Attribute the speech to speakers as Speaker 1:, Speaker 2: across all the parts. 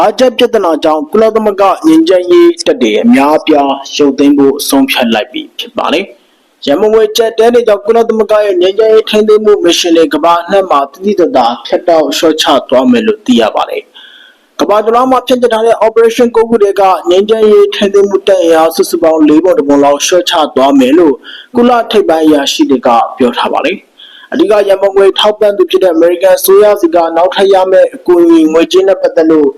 Speaker 1: ဘာဂျက်ပြဿနာကြောင့်ကုလသမဂ္ဂငြိမ်းချမ်းရေးတပ်တွေအများအပြားရုပ်သိမ်းဖို့ဆုံးဖြတ်လိုက်ပြီဖြစ်ပါတယ်။ရန်ကုန်ငွေကျပ်တဲတွေကြောင့်ကုလသမဂ္ဂရဲ့ငြိမ်းချမ်းရေးထိန်းသိမ်းမှုမစ်ရှင်တွေကမ္ဘာအနှံ့မှာတည်တည်တသာဖျက်တောက်ရှော့ချသွားမယ်လို့သိရပါတယ်။ကမ္ဘာတလုံးမှာဖြစ်တဲ့ထားတဲ့ operation ကိုခုတွေကငြိမ်းချမ်းရေးထိန်းသိမ်းမှုတပ်အင်အားစုစုပေါင်း၄ပုံတပုံလောက်ရှော့ချသွားမယ်လို့ကုလထိပ်ပိုင်းအရာရှိတွေကပြောထားပါတယ်။အဓိကရန်ပုံငွေထောက်ပံ့သူဖြစ်တဲ့ American ဆိုရစီကနောက်ထပ်ရမယ့်အကူအညီငွေကြေးနဲ့ပတ်သက်လို့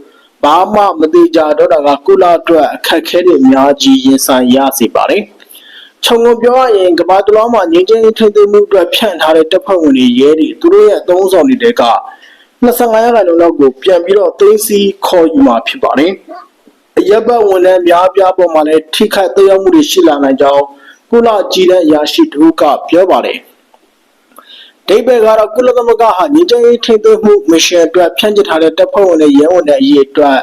Speaker 1: ဘာမှမသေးကြတော့တာကကုလအတွက်အခက်အခဲတွေအများကြီးရင်ဆိုင်ရစေပါတယ်။ခြုံငုံပြောရရင်ကမ္ဘာတလွှားမှာငြိမ်းချမ်းရေးထိန်းသိမ်းမှုအတွက်ဖြန့်ထားတဲ့တပ်ဖွဲ့ဝင်တွေရဲတွေသူတို့ရဲ့အသုံးဆောင်တွေက25ရာခိုင်နှုန်းလောက်ကိုပြန်ပြီးတော့သိမ်းဆည်းခေါ်ယူမှာဖြစ်ပါတယ်။အရက်ဘတ်ဝန်ထမ်းများပြားပေါ်မှာလည်းထိခိုက်သက်ရောက်မှုတွေရှိလာနိုင်ကြောင်းကုလကြီးတဲ့အရာရှိတို့ကပြောပါတယ်။ ဒိဗေကတော့ကုလသမဂ္ဂဟာညီတိုင်းထိန်းသိမ်းမှုမစ်ရှင်အတွက်ဖြန့်ကျက်ထားတဲ့တပ်ဖွဲ့ဝင်တွေရဲဝန်တဲ့အရေးအတွက်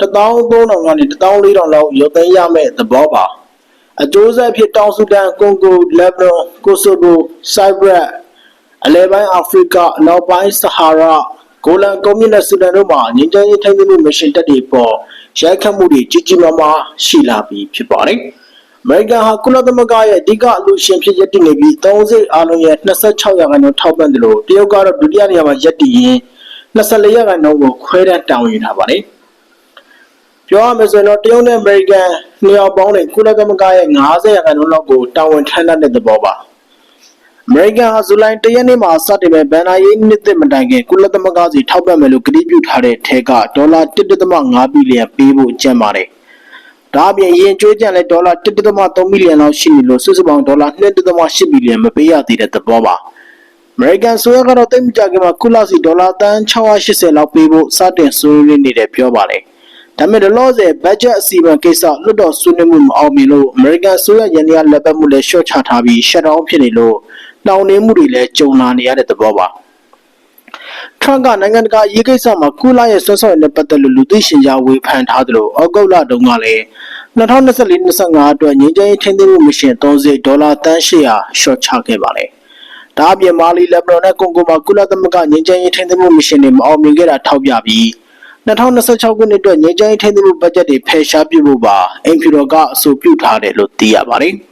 Speaker 1: 13000ကနေ14000လောက်ရုပ်သိမ်းရမယ့်သဘောပါ။အကျိုးဆက်ဖြစ်တောင်ဆူဒန်၊ကွန်ဂို၊လက်ဘနွန်၊ကိုဆိုဗို၊ဆိုက်ပရပ်အလဲပိုင်းအာဖရိကအနောက်ပိုင်းဆဟာရာဂိုလန်ကွန်မြူနစ်ဆူဒန်တို့မှာငြိမ်းချမ်းရေးထိန်းသိမ်းမှုမစ်ရှင်တပ်တွေပေါ်ရိုက်ခတ်မှုတွေကြီးကြီးမားမားရှိလာပြီးဖြစ်ပါတယ်။ အမေရိကန်ဟာကုလသမဂ္ဂရဲ့အဓိကအလူရှင်ဖြစ်ရည်တည်နေပြီး30အားလုံးရဲ့26ရာခိုင်နှုန်းထောက်ပံ့တယ်လို့တရုတ်ကတော့ဒုတိယနေရာမှာရပ်တည်ရင်း24ရာခိုင်နှုန်းကိုခွဲတမ်းတောင်းယူထားပါတယ်။ပြောရမယ်ဆိုရင်တော့တရုတ်နဲ့အမေရိကန်နှစ်ယောက်ပေါင်းတဲ့ကုလသမဂ္ဂရဲ့90ရာခိုင်နှုန်းလောက်ကိုတာဝန်ထမ်းတဲ့သဘောပါ။အမေရိကန်ဟာဇူလိုင်၁ရက်နေ့မှာစတင်မဲ့ဘန်နာရေးနှစ်သစ်မတိုင်ခင်ကုလသမဂ္ဂစီထောက်ပံ့မယ်လို့ကတိပြုထားတဲ့ထဲကဒေါ်လာ1.5ဘီလီယံပေးဖို့ကြံပါတယ်။ ဒါအပြင်ရင်ကျွေးကြံလဲဒေါ်လာ1.3ဘီလီယံလောက်ရှိနေလို့စုစုပေါင်းဒေါ်လာ2.8ဘီလီယံမပေးရသေးတဲ့သဘောပါ။အမေရိကန်ဆိုရကတော့တိတ်မကြခင်မှာကုလစီဒေါ်လာတန်း680လောက်ပေးဖို့စတင်ဆွေးနွေးနေတယ်ပြောပါတယ်။ဒါပေမဲ့ဒလော့ဆယ်ဘတ်ဂျက်အစီအမံကိစ္စလွတ်တော်ဆွေးနွေးမှုမအောင်မြင်လို့အမေရိကန်ဆိုရရန်ရလက်ပတ်မှုလည်းရှော့ချထားပြီးရှက်ဒေါင်းဖြစ်နေလို့နှောင်နှင်းမှုတွေလည်းကြုံလာနေရတဲ့သဘောပါ။ ထရန့်ကနိုင်ငံတကာရေးကိစ္စမှာကုလရဲ့ဆွဆွရနဲ့ပတ်သက်လို့လူသိရှင်ကြားဝေဖန်ထားသလိုဩဂုတ်လတုန်းကလည်း2024-25အတွက်ငြိမ်းချမ်းရေးထိန်းသိမ်းမှုမရှင်30ဒေါ်လာတန်း800ရှော့ချခဲ့ပါတယ်။ဒါအပြင်မာလီလက်ဘနွန်နဲ့ကွန်ဂိုမှာကုလသမဂ္ဂငြိမ်းချမ်းရေးထိန်းသိမ်းမှုမရှင်တွေမအောင်မြင်ခဲ့တာထောက်ပြပြီး2026ခုနှစ်အတွက်ငြိမ်းချမ်းရေးထိန်းသိမ်းမှုဘတ်ဂျက်တွေဖယ်ရှားပြဖို့ပါအင်ဖြူတော်ကအဆိုပြုထားတယ်လို့သိရပါတယ်။